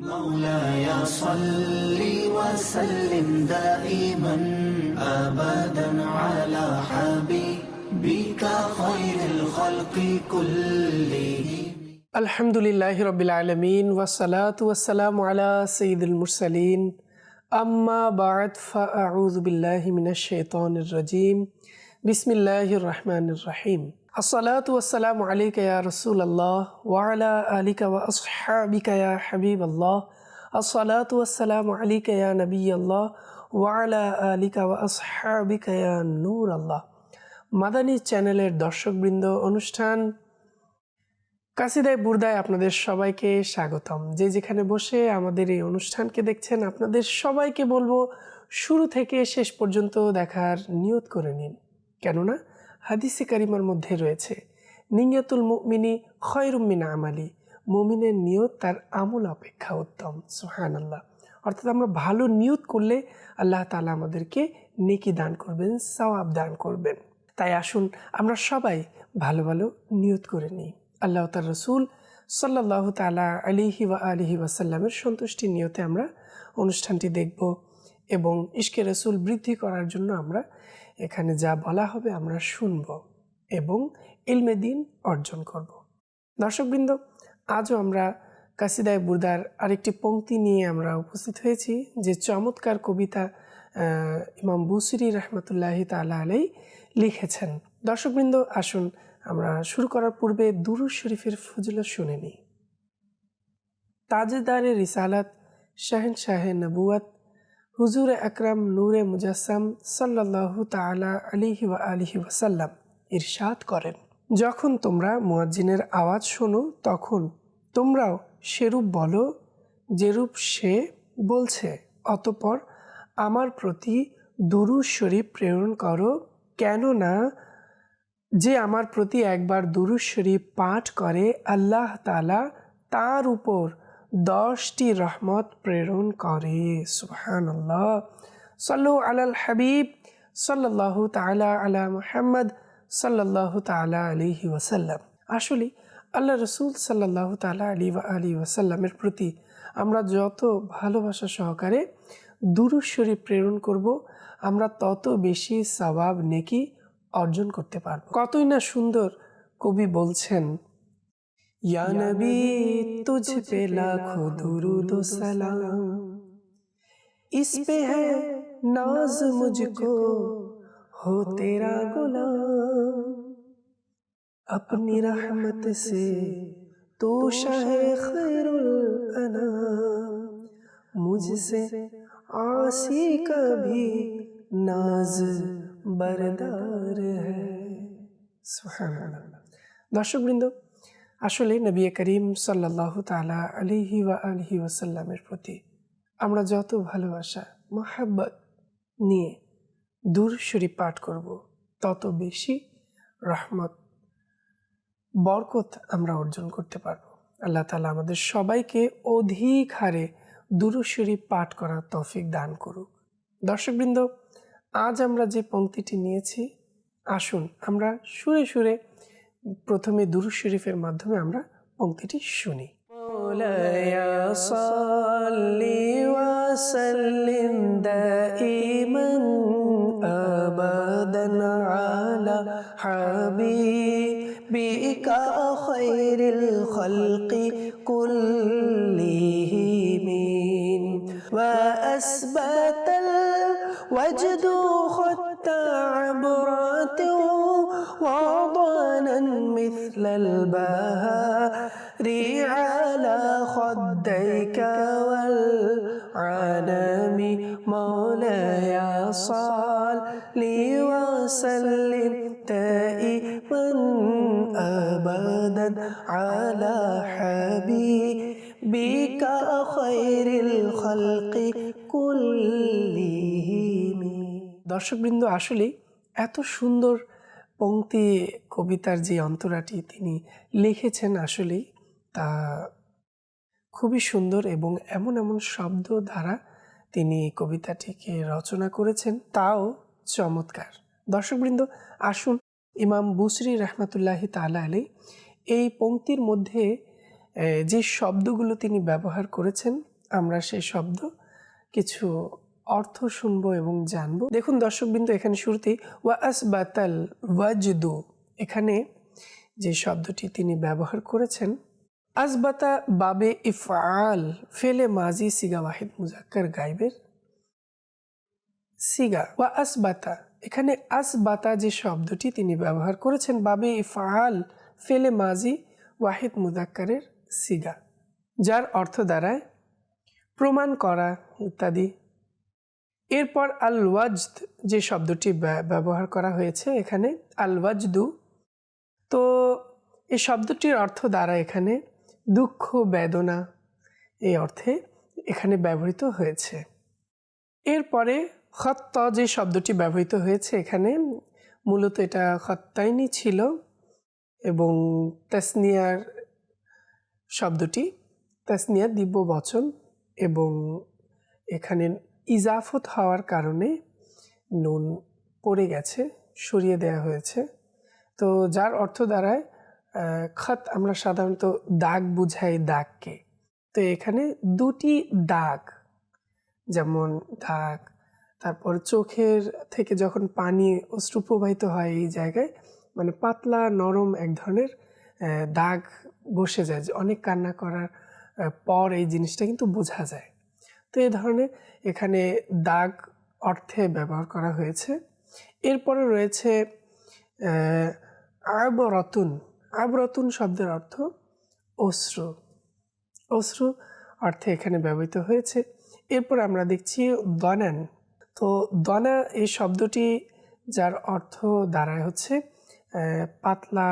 مولاي صل وسلم دائما ابدا على حبيبك خير الخلق كلهم. الحمد لله رب العالمين والصلاة والسلام على سيد المرسلين. أما بعد فأعوذ بالله من الشيطان الرجيم. بسم الله الرحمن الرحيم. আসসালাত ওয়াসালাম আলাইকা ইয়া রাসূলুল্লাহ ওয়া আলা আলিকা ওয়া আসহাবিকা ইয়া হাবিবাল্লাহ। আসসালাতু ওয়াসসালামু আলাইকা ইয়া নবিয়াল্লাহ ওয়া আলা আলিকা ওয়া আসহাবিকা নূর আল্লাহ মাদানী চ্যানেলের দর্শকবৃন্দ অনুষ্ঠান কাসিদায় বুরদায় আপনাদের সবাইকে স্বাগতম। যে যেখানে বসে আমাদের এই অনুষ্ঠানকে দেখছেন, আপনাদের সবাইকে বলব, শুরু থেকে শেষ পর্যন্ত দেখার নিয়ত করে নিন। কেননা হাদিসে কারিমার মধ্যে রয়েছে, নিয়তুল মুমিনী খয়রুমিন আমালি মুমিনের নিয়ত তার আমল অপেক্ষা উত্তম সোহান আল্লাহ অর্থাৎ আমরা ভালো নিয়ত করলে আল্লাহ তালা আমাদেরকে নেকি দান করবেন, সওয়াব দান করবেন। তাই আসুন আমরা সবাই ভালো ভালো নিয়ত করে নিই। আল্লাহ তার রসুল সাল্লাহ তালা আলিহি ওয়া আলিহি ওয়াসাল্লামের সন্তুষ্টি নিয়তে আমরা অনুষ্ঠানটি দেখব। এবং ইশকে রসুল বৃদ্ধি করার জন্য আমরা এখানে যা বলা হবে আমরা শুনব এবং ইলমে দিন অর্জন করব। দর্শকবৃন্দ, আজও আমরা কাসিদায় বুরদার আরেকটি পংক্তি নিয়ে আমরা উপস্থিত হয়েছি যে চমৎকার কবিতা ইমাম বুসিরি রহমতুল্লাহি তালা আলাই লিখেছেন। দর্শকবৃন্দ, আসুন আমরা শুরু করার পূর্বে দুরুজ শরীফের ফজিলত শুনে নিই। তাজেদারে রিসালাত শাহেন শাহে নবুয়াত হুজুর আকরাম নূরে মুজাসসাম সাল্লাল্লাহু তাআলা আলিহি ওয়া আলিহি ওয়াসাল্লাম ইরশাদ করেন। যখন তোমরা মুয়াজ্জিনের আওয়াজ শোনো, তখন তোমরাও সেরূপ বলো যেরূপ সে বলছে। অতপর আমার প্রতি দুরুজ শরীফ প্রেরণ করো, কেননা যে আমার প্রতি একবার দুরুজ শরীফ পাঠ করে আল্লাহ তালা তার উপর দশটি রহমত প্রেরণ করে সুহান আল্লাহ সাল্লু আলাল হাবিব সাল্লাহ তালা আলা মুহাম্মদ সাল্লাহ তালা আলিহি ওয়াসাল্লাম। আসলে, আল্লাহ রসুল সাল্লাহ তালা আলী আলী ওয়াসাল্লামের প্রতি আমরা যত ভালোবাসা সহকারে দুরুজ শরীফ প্রেরণ করব, আমরা তত বেশি সবাব নেকি অর্জন করতে পারব। কতই না সুন্দর কবি বলছেন या नबी तुझ पे लाखों दुरूद सलाम। इस पे है नाज मुझको हो तेरा गुलाम। अपनी रहमत से तो शाह खैरुल अनाम। मुझसे आसी का भी नाज बरदार है। सुहान दर्शक वृंदो আসলে নবী করিম সাল্লাহ তালা আলিহি ওয়া আলহি ওয়াসাল্লামের প্রতি আমরা যত ভালোবাসা, মহাব্বত নিয়ে দূর শরীফ পাঠ করব, তত বেশি রহমত, বরকত আমরা অর্জন করতে পারব। আল্লাহ তালা আমাদের সবাইকে অধিক হারে দুরু পাঠ করার তৌফিক দান করুক। দর্শকবৃন্দ, আজ আমরা যে পংক্তিটি নিয়েছি, আসুন আমরা সুরে সুরে প্রথমে দুরু শরীফের মাধ্যমে আমরা পংক্তিটি শুনি مولاي صل وسلم دائما ابدا على حبيبك خير الخلق كلهم وأثبت الوجد خط عبرته وضنا مثل البهار على خديك والعالم مولاي صل وسلم دائما أبدا على حبيبك خير الخلق كلهم দর্শকবৃন্দ আসলে এত সুন্দর পংক্তি কবিতার যে অন্তরাটি তিনি লিখেছেন আসলেই তা খুবই সুন্দর এবং এমন এমন শব্দ দ্বারা তিনি কবিতাটিকে রচনা করেছেন, তাও চমৎকার। দর্শকবৃন্দ, আসুন ইমাম বুসরি রহমতুল্লাহি তালা আলী এই পংক্তির মধ্যে যে শব্দগুলো তিনি ব্যবহার করেছেন, আমরা সেই শব্দ কিছু অর্থ শুনব এবং জানব। দেখুন দর্শকবিন্দু, এখানে শুরুতেই ওয়া আসবাতাল ওয়াজদু। এখানে যে শব্দটি তিনি ব্যবহার করেছেন, আসবাতা বাবে ইফআল, ফেলে মাজি সিগা ওয়াহিদ মুজাক্কার গাইবের সিগা। ওয়া আসবাতা এখানে আসবাতা যে শব্দটি তিনি ব্যবহার করেছেন, বাবে ইফআল, ফেলে মাজি ওয়াহিদ মুজাক্কারের সিগা, যার অর্থ দ্বারায় প্রমাণ করা ইত্যাদি এরপর আল ওয়াজদ যে শব্দটি ব্যা- ব্যবহার করা হয়েছে এখানে আল ওয়াজদু তো এই শব্দটির অর্থ দ্বারা এখানে দুঃখ, বেদনা, এই অর্থে এখানে ব্যবহৃত হয়েছে। এরপরে খত্ত যে শব্দটি ব্যবহৃত হয়েছে এখানে, মূলত এটা খত্তাইনি ছিল এবং তাসনিয়ার শব্দটি, তাসনিয়া দিব্য বচন এবং এখানে ইজাফত হওয়ার কারণে নুন পড়ে গেছে সরিয়ে দেওয়া হয়েছে। তো যার অর্থ আহ, খত আমরা সাধারণত দাগ বুঝাই দাগকে। তো এখানে দুটি দাগ যেমন দাগ তারপর চোখের থেকে যখন পানি অশ্রু প্রবাহিত হয় এই জায়গায় মানে পাতলা নরম এক ধরনের দাগ বসে যায়। যে অনেক কান্না করার পর এই জিনিসটা কিন্তু বোঝা যায়। তো এই ধরনের এখানে দাগ অর্থে ব্যবহার করা হয়েছে। এরপরে রয়েছে আবরতুন। আবরতুন শব্দের অর্থ অশ্রু। অশ্রু অর্থে এখানে ব্যবহৃত হয়েছে। এরপর আমরা দেখছি দনান। তো দনা এই শব্দটি যার অর্থ দাঁড়ায় হচ্ছে পাতলা,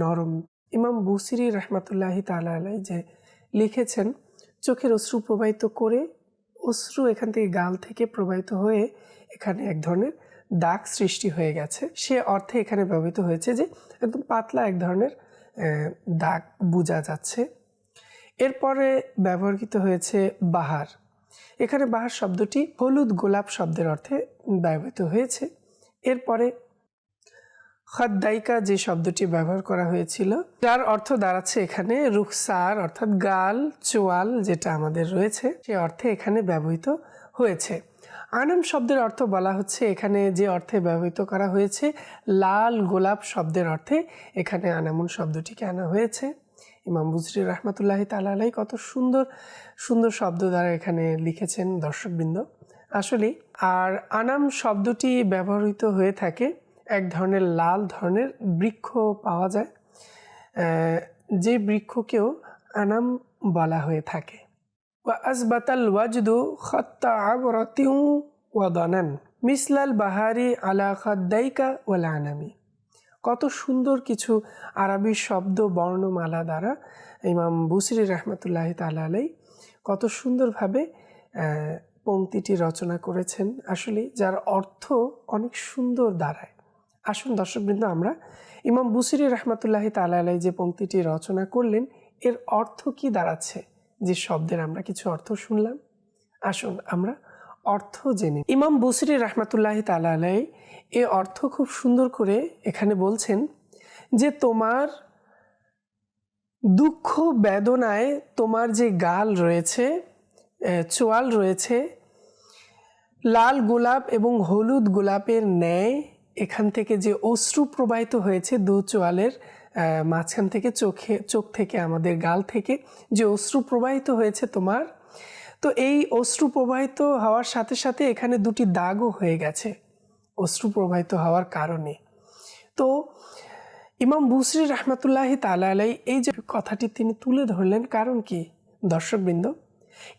নরম। ইমাম বুসিরি রহমাতুল্লাহি তালা আলাই যে লিখেছেন, চোখের অশ্রু প্রবাহিত করে অশ্রু এখান থেকে গাল থেকে প্রবাহিত হয়ে এখানে এক ধরনের দাগ সৃষ্টি হয়ে গেছে। সে অর্থে এখানে ব্যবহৃত হয়েছে যে একদম পাতলা এক ধরনের দাগ বোঝা যাচ্ছে। এরপরে ব্যবহৃত হয়েছে বাহার। এখানে বাহার শব্দটি হলুদ গোলাপ শব্দের অর্থে ব্যবহৃত হয়েছে। এরপরে খদ্দাইকা যে শব্দটি ব্যবহার করা হয়েছিল, যার অর্থ দাঁড়াচ্ছে এখানে রুখসার, অর্থাৎ গাল, চোয়াল যেটা আমাদের রয়েছে, সে অর্থে এখানে ব্যবহৃত হয়েছে। আনাম শব্দের অর্থ বলা হচ্ছে এখানে যে অর্থে ব্যবহৃত করা হয়েছে, লাল গোলাপ শব্দের অর্থে এখানে আনামুন শব্দটিকে আনা হয়েছে। ইমাম বুজরি রহমতুল্লাহ তালাই কত সুন্দর সুন্দর শব্দ দ্বারা এখানে লিখেছেন দর্শকবৃন্দ। আসলে আর আনাম শব্দটি ব্যবহৃত হয়ে থাকে এক ধরনের লাল ধরনের বৃক্ষ পাওয়া যায় আহ, যে বৃক্ষকেও আনাম বলা হয়ে থাকে وأثبت الوجد خط عبرة وضنا مثل البهار على خديك والعنم কত সুন্দর কিছু আরবি শব্দ বর্ণমালা দ্বারা ইমাম বুসরি রহমতুল্লাহ তালাই কত সুন্দরভাবে আহ, পংক্তিটি রচনা করেছেন আসলে যার অর্থ অনেক সুন্দর দাঁড়ায় আসুন দর্শকবৃন্দ, আমরা ইমাম বুসিরি রহমতুল্লাহ তালাই যে পংক্তিটি রচনা করলেন, এর অর্থ কি দাঁড়াচ্ছে? যে শব্দের আমরা কিছু অর্থ শুনলাম। আসুন আমরা অর্থ জেনে ইমাম বুসরি রহমতুল্লাহ তালাই এ অর্থ খুব সুন্দর করে এখানে বলছেন যে, তোমার দুঃখ বেদনায় তোমার যে গাল রয়েছে চোয়াল রয়েছে, লাল গোলাপ এবং হলুদ গোলাপের ন্যায় এখান থেকে যে অশ্রু প্রবাহিত হয়েছে দু চোয়ালের মাঝখান থেকে চোখে, চোখ থেকে আমাদের গাল থেকে যে অশ্রু প্রবাহিত হয়েছে তোমার। তো এই অশ্রু প্রবাহিত হওয়ার সাথে সাথে এখানে দুটি দাগও হয়ে গেছে অশ্রু প্রবাহিত হওয়ার কারণে। তো ইমাম বুসরি রহমতুল্লাহ আলাই এই যে কথাটি তিনি তুলে ধরলেন, কারণ কি? দর্শকবৃন্দ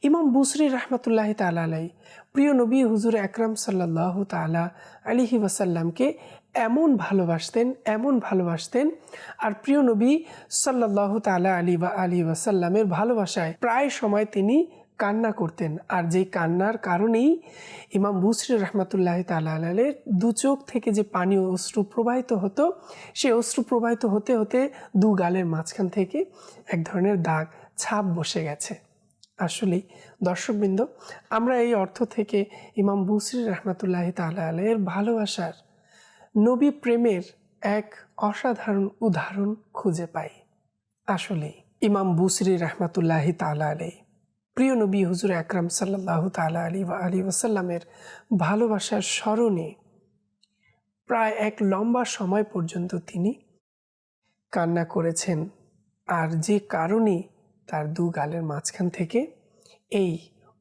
ইমাম বুসরি রহমতুল্লাহ তালাই প্রিয় নবী হুজুর আকরাম সাল্লাহ তালা আলিহি ওয়াসাল্লামকে এমন ভালোবাসতেন এমন ভালোবাসতেন, আর প্রিয় নবী সাল্লাহ তালা আলী বা আলী ওয়াসাল্লামের ভালোবাসায় প্রায় সময় তিনি কান্না করতেন। আর যেই কান্নার কারণেই ইমাম বুসরি রহমতুল্লাহ তালের দু চোখ থেকে যে পানি অশ্রু প্রবাহিত হতো সে অশ্রু প্রবাহিত হতে হতে দু গালের মাঝখান থেকে এক ধরনের দাগ, ছাপ বসে গেছে। আসলেই, দর্শকবৃন্দ, আমরা এই অর্থ থেকে ইমাম বুসরি রহমতুল্লাহ তালের ভালোবাসার নবী প্রেমের এক অসাধারণ উদাহরণ খুঁজে পাই। আসলে ইমাম বুসরি রহমতুল্লাহ তালা আলাই প্রিয় নবী হুজুর আকরাম সাল্লাহ তালা আলী বা আলী ওসাল্লামের ভালোবাসার স্মরণে প্রায় এক লম্বা সময় পর্যন্ত তিনি কান্না করেছেন। আর যে কারণে তার দু গালের মাঝখান থেকে এই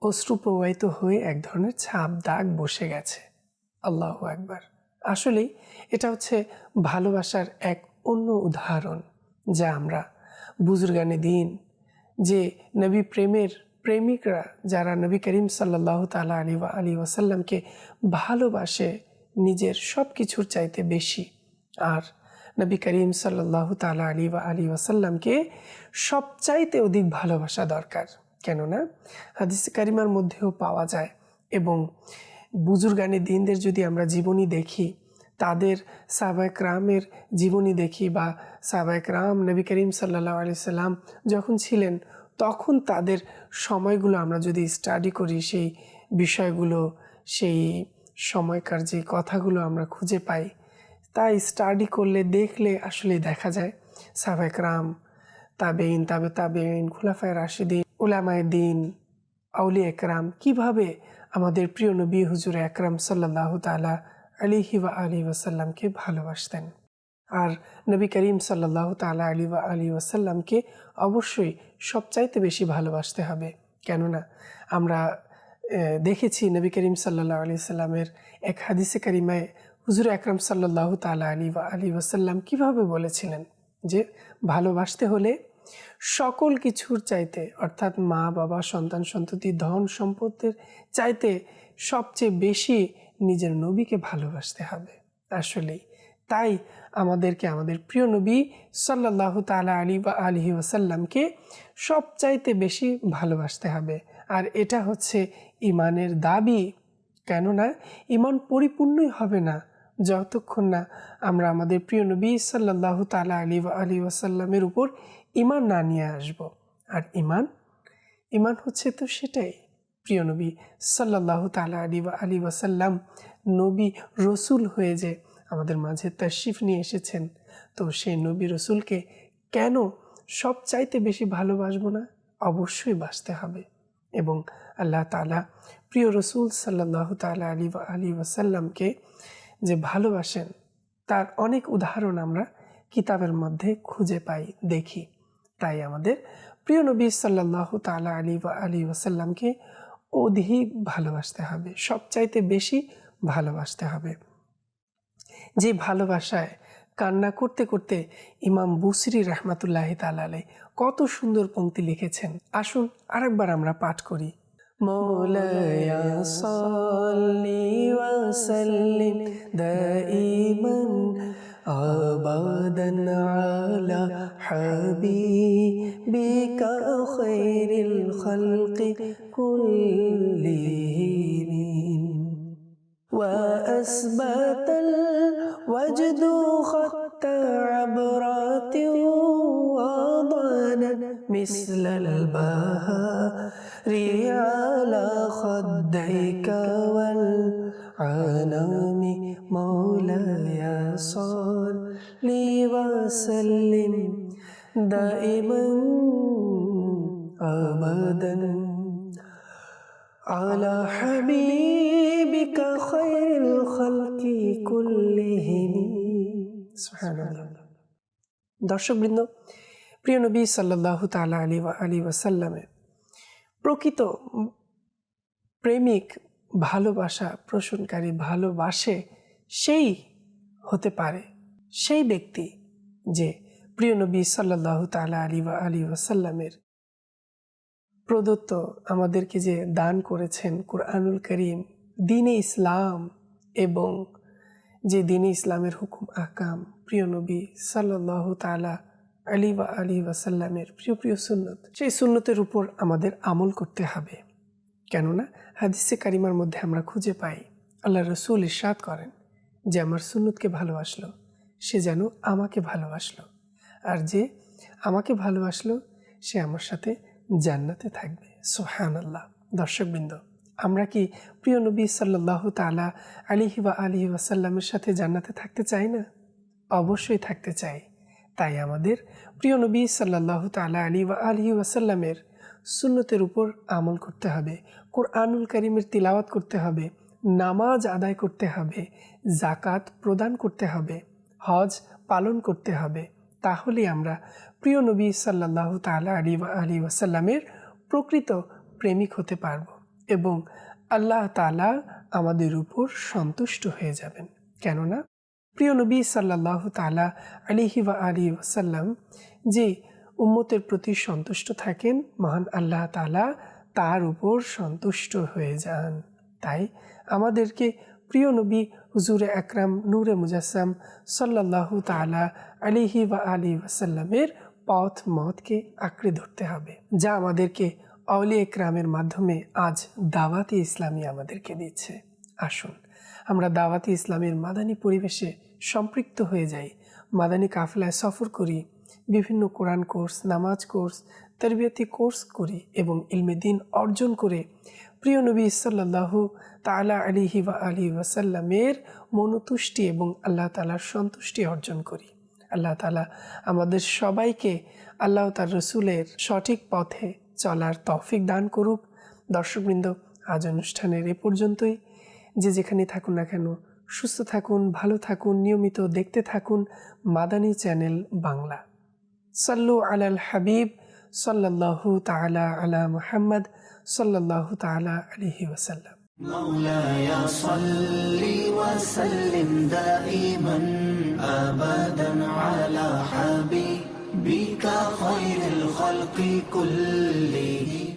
অশ্রু প্রবাহিত হয়ে এক ধরনের ছাপ দাগ বসে গেছে। আল্লাহ একবার আসলেই এটা হচ্ছে ভালোবাসার এক অন্য উদাহরণ যা আমরা বুজুর্গানে দিন যে নবী প্রেমের প্রেমিকরা যারা নবী করিম সাল্লাহ তালা আলী আলী ওয়াসাল্লামকে ভালোবাসে নিজের সব কিছুর চাইতে বেশি। আর নবী করিম সাল্লাহ তালা আলী বা আলী ওয়াসাল্লামকে সবচাইতে অধিক ভালোবাসা দরকার। কেননা হাদিস কারিমার মধ্যেও পাওয়া যায় এবং বুজুর্গানের দিনদের যদি আমরা জীবনী দেখি, তাদের সাবায়ক রামের জীবনী দেখি বা সাবায়ক রাম নবী করিম সাল্লাহ আলি সাল্লাম যখন ছিলেন, তখন তাদের সময়গুলো আমরা যদি স্টাডি করি, সেই বিষয়গুলো, সেই সময়কার যে কথাগুলো আমরা খুঁজে পাই তাই স্টাডি করলে, দেখলে আসলে দেখা যায়। সাবেক রাম, তাবেইন, তাবে তাবেইন, খুলাফায় রাশিদিন, উলামায় দিন আউলি একরাম, কীভাবে আমাদের প্রিয় নবী হুজুর একরাম সাল্লাহ তালা আলিহি ওয়া আলী ওয়াসাল্লামকে ভালোবাসতেন। আর নবী করিম সাল্লাহ তালা আলী ওয়া আলী ওয়াসাল্লামকে অবশ্যই সবচাইতে বেশি ভালোবাসতে হবে। কেননা, আমরা দেখেছি নবী করিম সাল্লাহ আলি সাল্লামের এক হাদিসে করিমায় হুজুর আকরম সাল্লাহ তালা আলী বা আলী ওয়াসাল্লাম কীভাবে বলেছিলেন যে ভালোবাসতে হলে সকল কিছুর চাইতে, অর্থাৎ মা, বাবা, সন্তান, সন্ততি, ধন সম্পত্তির চাইতে সবচেয়ে বেশি নিজের নবীকে ভালোবাসতে হবে। আসলেই তাই আমাদেরকে, আমাদের প্রিয় নবী সাল্লাহ তালা আলী বা আলহি ওসাল্লামকে সবচাইতে বেশি ভালোবাসতে হবে। আর এটা হচ্ছে ইমানের দাবি। কেননা ইমান পরিপূর্ণই হবে না। যতক্ষণ না আমরা আমাদের প্রিয় নবী সাল্লাহ তালা আলী আলী ওয়াসাল্লামের উপর ইমান না নিয়ে আসব। আর ইমান ইমান হচ্ছে তো সেটাই। প্রিয় নবী সাল্লাহ তালা আলী বা আলী ওয়াসাল্লাম নবী রসুল হয়ে যে আমাদের মাঝে তশিফ নিয়ে এসেছেন, তো সেই নবী রসুলকে কেন সব চাইতে বেশি ভালোবাসবো না? অবশ্যই বাসতে হবে। এবং আল্লাহ তালা প্রিয় রসুল সাল্লাহ তালা আলী বা আলী ওয়াসাল্লামকে যে ভালোবাসেন, তার অনেক উদাহরণ আমরা কিতাবের মধ্যে খুঁজে পাই, দেখি। তাই আমাদের প্রিয় নবী সাল্লাহ তালা আলী বা আলী ওসাল্লামকে অধিক ভালোবাসতে হবে, সবচাইতে বেশি ভালোবাসতে হবে। যে ভালোবাসায় কান্না করতে করতে ইমাম বুসরি রহমাতুল্লাহ তালালে কত সুন্দর পঙ্ক্তি লিখেছেন। আসুন আরেকবার আমরা পাঠ করি। مولاي صل وسلم دائما أبدا على حبيبك خير الخلق كلهم. وأثبت الوجد خط عبرات وضنا مثل البهار على خديك والعنام مولاي صل وسلم دائما أبدا على حبيبك خير الخلق كلهم سبحان الله দর্শকবৃন্দ প্রিয় নবী সাল্লাহ তালা আলী আলী ওয়াসাল্লামের প্রকৃত প্রেমিক ভালোবাসা পোষণকারী ভালোবাসে সেই হতে পারে সেই ব্যক্তি যে প্রিয় নবী সাল্লাহ তালা আলী বা আলী ওয়াসাল্লামের প্রদত্ত আমাদেরকে যে দান করেছেন কুরআনুল করিম, দিনে ইসলাম এবং যে দিনে ইসলামের হুকুম, আকাম, প্রিয় নবী সাল্লাহ তালা আলী বা আলী ওয়াসাল্লামের প্রিয় প্রিয় সুন্নত, সেই সুন্নতের উপর আমাদের আমল করতে হবে। কেননা হাদিসে কারিমার মধ্যে আমরা খুঁজে পাই, আল্লাহ রসুল ইরশাদ করেন, যে আমার সুন্নতকে ভালোবাসলো, সে যেন আমাকে ভালোবাসলো, আর যে আমাকে ভালোবাসলো, সে আমার সাথে জান্নাতে থাকবে। সোহান আল্লাহ দর্শকবৃন্দ, আমরা কি প্রিয় নবী সাল্লাহ তালা আলিহি বা আলিহি ওয়াসাল্লামের সাথে জান্নাতে থাকতে চাই না? অবশ্যই থাকতে চাই। তাই আমাদের প্রিয় নবী সাল্লাহ তালা আলী ওয়া আলহি ওয়াসাল্লামের সুন্নতের উপর আমল করতে হবে, কোরআনুল করিমের তিলাওয়াত করতে হবে, নামাজ আদায় করতে হবে জাকাত প্রদান করতে হবে, হজ পালন করতে হবে। তাহলে আমরা প্রিয় নবী সাল্লাহ তালা আলী আলী ওয়াসাল্লামের প্রকৃত প্রেমিক হতে পারব এবং আল্লাহ তালা আমাদের উপর সন্তুষ্ট হয়ে যাবেন। কেননা প্রিয় নবী সাল্লাহ তালা আলিহি ওয়া আলী ওসাল্লাম যে উম্মতের প্রতি সন্তুষ্ট থাকেন, মহান আল্লাহ তালা তার উপর সন্তুষ্ট হয়ে যান। তাই আমাদেরকে প্রিয় নবী হুজুরে আকরাম নূরে মুজাসসাম সাল্লাল্লাহু তালা আলিহি ওয়া আলী ওয়াসাল্লামের পথ মতকে আঁকড়ে ধরতে হবে, যা আমাদেরকে অলি একরামের মাধ্যমে আজ দাওয়াতি ইসলামী আমাদেরকে দিচ্ছে। আসুন, আমরা দাওয়াতি ইসলামের মাদানী পরিবেশে সম্পৃক্ত হয়ে যাই মাদানী কাফেলায় সফর করি, বিভিন্ন কোরআন কোর্স, নামাজ কোর্স, তরবিয়তি কোর্স করি এবং ইলমে দিন অর্জন করে প্রিয় নবী সাল্লাহু তালা আলিহি ওয়া আলী ওয়াসাল্লামের মনোতুষ্টি এবং আল্লাহ তালার সন্তুষ্টি অর্জন করি। আল্লাহ তালা আমাদের সবাইকে আল্লাহ তার রসুলের সঠিক পথে চলার তৌফিক দান করুক। দর্শকবৃন্দ, আজ অনুষ্ঠানের এ পর্যন্তই। যে যেখানে থাকুন না কেন সুস্থ থাকুন ভালো থাকুন নিয়মিত দেখতে থাকুন মাদানী চ্যানেল বাংলা সাল্লু আলাল হাবিব সাল্লাল্লাহু তাআলা আলা মুহাম্মদ সাল্লাল্লাহু তাআলা আলাইহি ওয়াসাল্লাম مولاي صل وسلم دائما ابدا على حبيبك خير الخلق كلهم